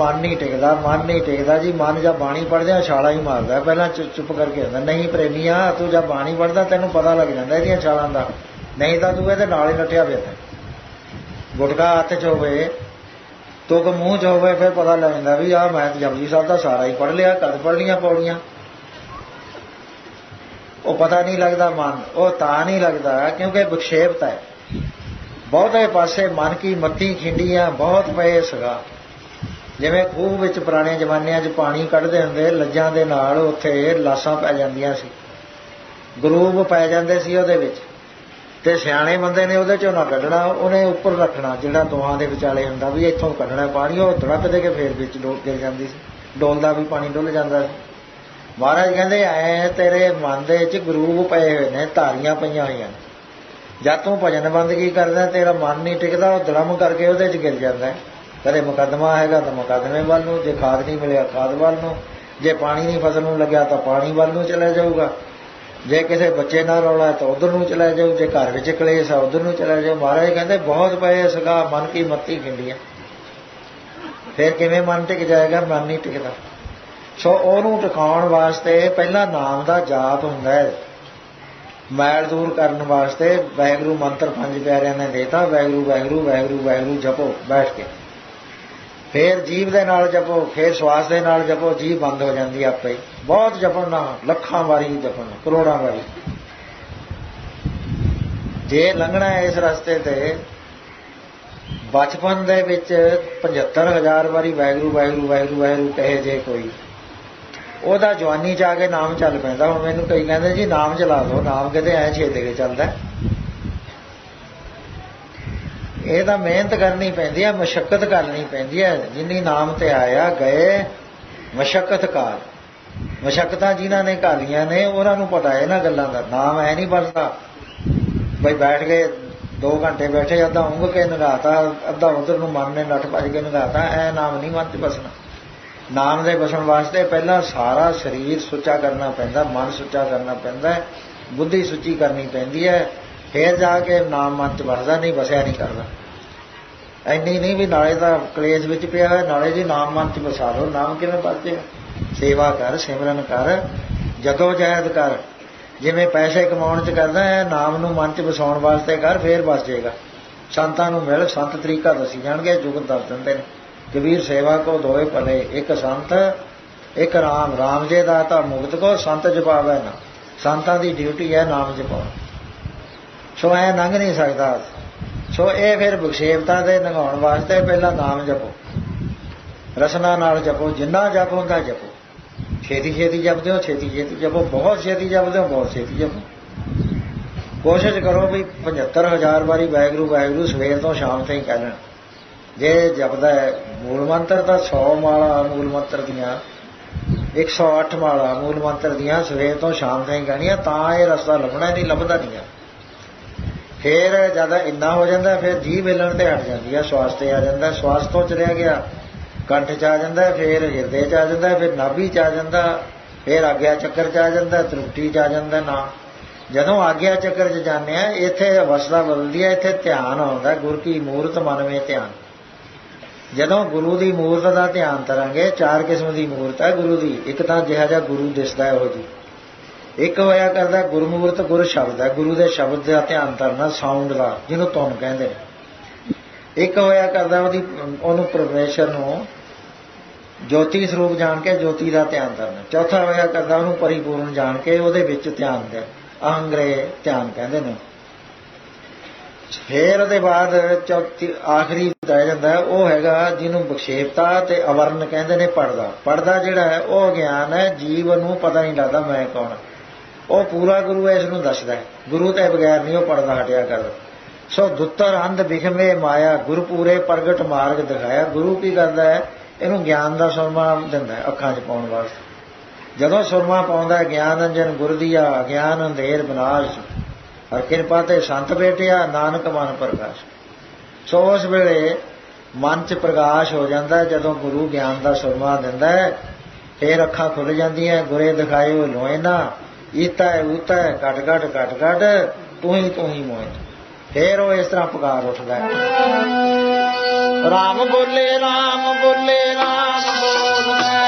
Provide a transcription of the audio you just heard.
ਮਨ ਨਹੀਂ ਟਿਕਦਾ, ਮਨ ਨਹੀਂ ਟਿਕਦਾ ਜੀ, ਮਨ ਜਦ ਬਾਣੀ ਪੜ੍ਹਦੇ ਛਾਲਾ ਹੀ ਮਾਰਦਾ ਪਹਿਲਾਂ ਚੁ- ਚੁੱਪ ਕਰਕੇ ਹੁੰਦਾ, ਨਹੀਂ ਪ੍ਰੇਮੀਆ ਤੂੰ ਜਦ ਬਾਣੀ ਪੜ੍ਹਦਾ, ਤੈਨੂੰ ਪਤਾ ਲੱਗ ਜਾਂਦਾ ਇਹਦੀਆਂ ਛਾਲਾਂ ਦਾ। ਨਹੀਂ ਤਾਂ ਤੂੰ ਇਹਦੇ ਨਾਲ ਹੀ ਨੱਠਿਆ ਫਿਰਦਾ ਗੁਟਕਾ ਹੱਥ 'ਚ ਹੋਵੇ, ਤੁਕ ਮੂੰਹ 'ਚ ਹੋਵੇ, ਫਿਰ ਪਤਾ ਲੱਗ ਜਾਂਦਾ ਵੀ ਆ ਮੈਂ ਤਾਂ ਜਪਜੀ ਸਾਹਿਬ ਦਾ ਸਾਰਾ ਹੀ ਪੜ ਲਿਆ, ਕਦ ਪੜਨੀਆਂ ਪੌੜੀਆਂ। ਉਹ ਪਤਾ ਨਹੀਂ ਲੱਗਦਾ ਮਨ, ਉਹ ਤਾਂ ਨਹੀਂ ਲੱਗਦਾ ਕਿਉਂਕਿ ਵਿਖੇਪਤਾ ਹੈ। ਬਹੁਤੇ ਪਾਸੇ ਮਨ ਕੀ ਮੱਤੀ ਖਿੰਡੀਆਂ, ਬਹੁਤ ਪਏ ਸਗਾ। ਜਿਵੇਂ ਖੂਹ ਵਿੱਚ ਪੁਰਾਣੇ ਜ਼ਮਾਨਿਆਂ 'ਚ ਪਾਣੀ ਕੱਢਦੇ ਹੁੰਦੇ, ਲੱਜਾਂ ਦੇ ਨਾਲ ਉੱਥੇ ਲਾਸਾਂ ਪੈ ਜਾਂਦੀਆਂ ਸੀ। ਗਰੂਬ ਪੈ ਜਾਂਦੇ ਸੀ ਉਹਦੇ ਵਿੱਚ। ਤੇ ਸਿਆਣੇ ਬੰਦੇ ਨੇ ਉਹਦੇ ਚੋਂ ਨਾ ਕੱਢਣਾ, ਉਹਨੇ ਉੱਪਰ ਰੱਖਣਾ, ਜਿਹੜਾ ਦੋਹਾਂ ਦੇ ਵਿਚਾਲੇ ਹੁੰਦਾ ਵੀ ਇੱਥੋਂ ਕੱਢਣਾ ਪਾਣੀ, ਉਹ ਧੜਕ ਦੇ ਕੇ ਫੇਰ ਵਿੱਚ ਡੋਲ ਗਿਰ ਜਾਂਦੀ ਸੀ। ਡੋਲਦਾ ਵੀ ਪਾਣੀ ਡੁੱਲ ਜਾਂਦਾ ਸੀ। ਮਹਾਰਾਜ ਕਹਿੰਦੇ, ਐ ਤੇਰੇ ਮਨ ਦੇ ਵਿੱਚ ਗਰੂਬ ਪਏ ਹੋਏ ਨੇ, ਧਾਰੀਆਂ ਪਈਆਂ ਹੋਈਆਂ ਜਦ ਤੂੰ ਭਜਨ ਬੰਦਗੀ ਕਰਦਾ, ਤੇਰਾ ਮਨ ਨਹੀਂ ਟਿਕਦਾ, ਉਹ ਦੜਮ ਕਰਕੇ ਉਹਦੇ 'ਚ ਗਿਰ ਜਾਂਦਾ ਹੈ। ਕਦੇ ਮੁਕੱਦਮਾ ਹੈਗਾ ਤਾਂ ਮੁਕੱਦਮੇ ਵੱਲ ਨੂੰ, ਜੇ ਖਾਦ ਨਹੀਂ ਮਿਲਿਆ ਖਾਦ ਵੱਲ ਨੂੰ, ਜੇ ਪਾਣੀ ਨਹੀਂ ਫਸਲ ਨੂੰ ਲੱਗਿਆ ਤਾਂ ਪਾਣੀ ਵੱਲ ਨੂੰ ਚਲਾ ਜਾਊਗਾ। ਜੇ ਕਿਸੇ ਬੱਚੇ ਨਾਲ ਰੌਲਾ ਤਾਂ ਉਧਰ ਨੂੰ ਚਲਾ ਜਾਊ, ਜੇ ਘਰ ਵਿੱਚ ਕਲੇਸ਼ ਆ ਉਧਰ ਨੂੰ ਚਲਾ ਜਾਊ। ਮਹਾਰਾਜ ਕਹਿੰਦੇ, ਬਹੁਤ ਪਏ ਸਗਾ, ਮਨ ਕੀ ਮੱਤੀ ਖਿੰਡੀਆਂ। ਫਿਰ ਕਿਵੇਂ ਮਨ ਟਿਕ ਜਾਏਗਾ? ਮਨ ਨਹੀਂ ਟਿਕਦਾ। ਸੋ ਉਹਨੂੰ ਟਿਕਾਉਣ ਵਾਸਤੇ ਪਹਿਲਾਂ ਨਾਮ ਦਾ ਜਾਪ ਹੁੰਦਾ ਹੈ। ਮੈਲ ਦੂਰ ਕਰਨ ਵਾਸਤੇ ਵੈਗਰੂ ਮੰਤਰ ਪੰਜ ਪਿਆਰਿਆਂ ਨੇ ਦੇਤਾ ਵੈਗਰੂ ਵੈਗਰੂ ਵੈਗਰੂ ਵੈਗਰੂ ਜਪੋ, ਬੈਠ ਕੇ। ਫੇਰ ਜੀਵ ਦੇ ਨਾਲ ਜਪੋ, ਫੇਰ ਸਵਾਸ ਦੇ ਨਾਲ ਜਪੋ ਜੀਵ ਬੰਦ ਹੋ ਜਾਂਦੀ ਆਪੇ ਬਹੁਤ ਜਪਣ ਨਾ ਲੱਖਾਂ ਵਾਰੀ ਜਪਣ, ਕਰੋੜਾਂ ਵਾਰੀ। ਜੇ ਲੰਘਣਾ ਹੈ ਇਸ ਰਸਤੇ ਤੇ, ਬਚਪਨ ਦੇ ਵਿੱਚ 75000 ਵਾਰੀ ਵੈਗਰੂ ਵੈਗਰੂ ਵੈਗਰੂ ਵੈਗਰੂ ਕਹੇ ਜੇ ਕੋਈ। ਉਹਦਾ ਜਵਾਨੀ ਚ ਆ ਕੇ ਨਾਮ ਚੱਲ ਪੈਂਦਾ। ਹੁਣ ਮੈਨੂੰ ਕਈ ਕਹਿੰਦੇ ਜੀ, ਨਾਮ ਚਲਾ ਦਿਓ। ਨਾਮ ਕਿਤੇ ਐ ਛੇਦੇ ਕੇ ਚੱਲਦਾ। ਇਹ ਤਾਂ ਮਿਹਨਤ ਕਰਨੀ ਪੈਂਦੀ ਹੈ ਮਸ਼ਕਤ ਕਰਨੀ ਪੈਂਦੀ ਹੈ ਜਿੰਨੀ ਨਾਮ ਤੇ ਆਇਆ, ਗਏ, ਮਸ਼ਕਤ ਕਾਰ। ਮਸ਼ਕਤਾਂ ਜਿਨ੍ਹਾਂ ਨੇ ਘਾਲੀਆਂ ਨੇ, ਉਹਨਾਂ ਨੂੰ ਪਤਾ ਹੈ ਇਹਨਾਂ ਗੱਲਾਂ ਦਾ। ਨਾਮ ਐ ਨਹੀਂ ਬਣਦਾ ਬਈ ਬੈਠ ਕੇ 2 ਘੰਟੇ ਬੈਠੇ, ਅੱਧਾ ਉਂਘ ਕੇ ਨਗਾਤਾ, ਅੱਧਾ ਉਧਰ ਨੂੰ ਮਨ ਨੇ ਨੱਠ ਭੱਜ ਕੇ ਨਗਾਤਾ, ਐ ਨਾਮ ਨਹੀਂ ਮਨ ਚ ਬਸਣਾ। ਨਾਮ ਦੇ ਬਸਣ ਵਾਸਤੇ ਪਹਿਲਾਂ ਸਾਰਾ ਸਰੀਰ ਸੁੱਚਾ ਕਰਨਾ ਪੈਂਦਾ, ਮਨ ਸੁੱਚਾ ਕਰਨਾ ਪੈਂਦਾ, ਬੁੱਧੀ ਸੁੱਚੀ ਕਰਨੀ ਪੈਂਦੀ ਹੈ ਫੇਰ ਜਾ ਕੇ ਨਾਮ ਮਨ ਚ ਵਸਦਾ, ਨਹੀਂ ਵਸਿਆ, ਨਹੀਂ ਕਰਦਾ। ਐਨੀ ਨਹੀਂ ਵੀ ਨਾਲੇ ਤਾਂ ਕਲੇਸ਼ ਵਿੱਚ ਪਿਆ ਹੋਇਆ, ਨਾਲੇ ਜੀ ਨਾਮ ਮਨ ਚ ਵਸਾ ਲਓ, ਨਾਮ ਕਿਵੇਂ ਬਚੇਗਾ ਸੇਵਾ ਕਰ, ਸਿਮਰਨ ਕਰ ਜਦੋਂ ਜਹਿਦ ਕਰ। ਜਿਵੇਂ ਪੈਸੇ ਕਮਾਉਣ ਚ ਕਰਦਾ ਹੈ, ਨਾਮ ਨੂੰ ਮਨ ਚ ਵਸਾਉਣ ਵਾਸਤੇ ਕਰ, ਫੇਰ ਵਸ ਜਾਏਗਾ। ਸੰਤਾਂ ਨੂੰ ਮਿਲ, ਸੰਤ ਤਰੀਕਾ ਦੱਸੀ ਜਾਣਗੇ, ਜੁਗਤ ਦੱਸ ਦਿੰਦੇ ਨੇ। ਕਬੀਰ ਸੇਵਾ ਕੋ ਦੋਏ ਭਲੇ, ਇੱਕ ਸੰਤ, ਇੱਕ ਰਾਮ। ਰਾਮ ਜੇ ਦਾਤਾ ਮੁਕਤ ਕੋ, ਸੰਤ ਜਪਾਵੇ ਨਾ। ਸੰਤਾਂ ਦੀ ਡਿਊਟੀ ਹੈ ਨਾਮ ਜਪਾਉਣਾ। ਸੋ ਐ ਲੰਘ ਨਹੀਂ ਸਕਦਾ। ਸੋ ਇਹ ਫਿਰ ਵਿਖੇਪਤਾ ਦੇ ਨਗਾਉਣ ਵਾਸਤੇ ਪਹਿਲਾਂ ਨਾਮ ਜਪੋ। ਰਸਨਾ ਨਾਲ ਜਪੋ, ਜਿੰਨਾ ਜਪ ਹੁੰਦਾ ਜਪੋ। ਛੇਤੀ ਛੇਤੀ ਜਪਦੇ ਹੋ, ਛੇਤੀ ਛੇਤੀ ਜਪੋ, ਬਹੁਤ ਛੇਤੀ ਜਪਦੇ ਹੋ, ਬਹੁਤ ਛੇਤੀ ਜਪੋ। ਕੋਸ਼ਿਸ਼ ਕਰੋ ਵੀ 75000 ਵਾਰੀ ਵਾਹਿਗੁਰੂ ਵਾਹਿਗੁਰੂ ਸਵੇਰ ਤੋਂ ਸ਼ਾਮ ਤਾਈਂ ਕਹਿਣਾ ਜੇ ਜਪਦਾ ਹੈ, ਮੂਲ ਮੰਤਰ ਤਾਂ 100 ਮਾਲਾ ਮੂਲ ਮੰਤਰ ਦੀਆਂ 108 ਮਾਲਾ ਮੂਲ ਮੰਤਰ ਦੀਆਂ ਸਵੇਰ ਤੋਂ ਸ਼ਾਮ ਤਾਈਂ ਕਹਿਣੀਆਂ, ਤਾਂ ਇਹ ਰਸਤਾ ਲੱਭਣਾ ਨਹੀਂ, ਲੱਭਦਾ ਨਹੀਂ ਆ। ਫਿਰ ਜ਼ਿਆਦਾ ਇੰਨਾ ਹੋ ਜਾਂਦਾ, ਫਿਰ ਜੀ ਹਿੱਲਣ ਤੇ ਹਟ ਜਾਂਦੀ ਹੈ ਸਵਾਸ ਤੇ ਆ ਜਾਂਦਾ, ਸਵਾਸ ਤੋਂ ਚਲਿਆ ਗਿਆ, ਕੰਠ ਚ ਆ ਜਾਂਦਾ, ਫਿਰ ਹਿਰਦੇ ਚ ਆ ਜਾਂਦਾ, ਫਿਰ ਨਾਭੀ ਚ ਆ ਜਾਂਦਾ, ਫਿਰ ਆਗਿਆ ਚੱਕਰ ਚ ਆ ਜਾਂਦਾ, ਤ੍ਰਿਪਟੀ ਚ ਆ ਜਾਂਦਾ ਨਾ। ਜਦੋਂ ਆਗਿਆ ਚੱਕਰ ਚ ਜਾਂਦੇ ਆ, ਇੱਥੇ ਅਵਸਥਾ ਬਦਲਦੀ ਹੈ ਇੱਥੇ ਧਿਆਨ ਆਉਂਦਾ, ਗੁਰ ਕੀ ਮੂਰਤ ਮਨ ਵਿੱਚ ਧਿਆਨ। ਜਦੋਂ ਗੁਰੂ ਦੀ ਮੂਰਤ ਦਾ ਧਿਆਨ ਕਰਾਂਗੇ ਚਾਰ ਕਿਸਮ ਦੀ ਮੂਰਤ ਹੈ ਗੁਰੂ ਦੀ, ਇੱਕ ਤਾਂ ਜਿਹੜਾ ਜਿਹਾ ਗੁਰੂ ਦਿਸਦਾ ਹੈ ਉਹ ਜੀ। ਇੱਕ ਹੋਇਆ ਕਰਦਾ ਗੁਰਮੂਰਤ ਗੁਰ ਸ਼ਬਦ ਹੈ, ਗੁਰੂ ਦੇ ਸ਼ਬਦ ਦਾ ਧਿਆਨ ਕਰਨਾ ਸਾਊਂਡ ਦਾ, ਜਿਹਨੂੰ ਧੁਨ ਕਹਿੰਦੇ ਨੇ। ਇੱਕ ਹੋਇਆ ਕਰਦਾ ਉਹਦੀ, ਉਹਨੂੰ ਪਰਮੇਸ਼ਰ ਨੂੰ ਜੋਤੀ ਸਰੂਪ ਜਾਣ ਕੇ ਜੋਤੀ ਦਾ ਧਿਆਨ ਕਰਨਾ। ਚੌਥਾ ਹੋਇਆ ਕਰਦਾ ਉਹਨੂੰ ਪਰਿਪੂਰਨ ਜਾਣ ਕੇ ਉਹਦੇ ਵਿੱਚ ਧਿਆਨ ਦੇ, ਅਹੰਗਰੇ ਧਿਆਨ ਕਹਿੰਦੇ ਨੇ। ਫੇਰ ਉਹਦੇ ਬਾਅਦ ਚੌਥੀ, ਆਖਰੀ ਬਤਾਇਆ ਜਾਂਦਾ, ਉਹ ਹੈਗਾ ਜਿਹਨੂੰ ਵਿਖੇਪਤਾ ਤੇ ਅਵਰਨ ਕਹਿੰਦੇ ਨੇ ਪੜਦਾ। ਪੜਦਾ ਜਿਹੜਾ ਹੈ, ਉਹ ਗਿਆਨ ਹੈ, ਜੀਵ ਨੂੰ ਪਤਾ ਨਹੀਂ ਲੱਗਦਾ ਮੈਂ ਕੌਣ ਹਾਂ। ਉਹ ਪੂਰਾ ਗੁਰੂ ਹੈ ਇਸ ਨੂੰ ਦੱਸਦਾ ਹੈ। ਗੁਰੂ ਤੇ ਬਗੈਰ ਨਹੀਂ ਉਹ ਪੜਦਾ ਹਟਿਆ ਕਰ ਸੋ ਦੁੱਤਰ ਅੰਧ ਵਿਖਮੇ ਮਾਇਆ ਗੁਰੂ ਪੂਰੇ ਪ੍ਰਗਟ ਮਾਰਗ ਦਿਖਾਇਆ। ਗੁਰੂ ਕੀ ਕਰਦਾ ਹੈ? ਇਹਨੂੰ ਗਿਆਨ ਦਾ ਸੁਰਮਾ ਦਿੰਦਾ ਹੈ, ਅੱਖਾਂ 'ਚ ਪਾਉਣ ਵਾਸਤੇ। ਜਦੋਂ ਸੁਰਮਾ ਪਾਉਂਦਾ ਹੈ, ਗਿਆਨ ਅੰਜਨ ਗੁਰਦੀਆ ਗਿਆਨ ਅੰਧੇਰ ਬਨਾਸ਼ ਹਰ ਕਿਰਪਾ ਤੇ ਸੰਤ ਬੇਟਿਆ, ਨਾਨਕ ਮਨ ਪ੍ਰਕਾਸ਼। ਸੋ ਉਸ ਵੇਲੇ ਮਨ 'ਚ ਪ੍ਰਕਾਸ਼ ਹੋ ਜਾਂਦਾ ਜਦੋਂ ਗੁਰੂ ਗਿਆਨ ਦਾ ਸੁਰਮਾ ਦਿੰਦਾ ਹੈ, ਫੇਰ ਅੱਖਾਂ ਖੁੱਲ ਜਾਂਦੀਆਂ ਗੁਰੇ ਦਿਖਾਏ ਹੋਏ ਲੋਏ ਨਾ ਈਤਾ ਹੈ, ਊਤਾ ਹੈ, ਘਟ ਘਟ ਘਟ ਘਟ, ਤੂੰ ਹੀ ਤੂੰ ਹੀ ਮੋਏ ਫੇਰ ਉਹ ਇਸ ਤਰ੍ਹਾਂ ਪੁਕਾਰ ਉੱਠਦਾ ਹੈ। ਰਾਮ ਬੋਲੇ ਰਾਮ ਬੋਲੇ ਰਾਮ ਬੋਲੇ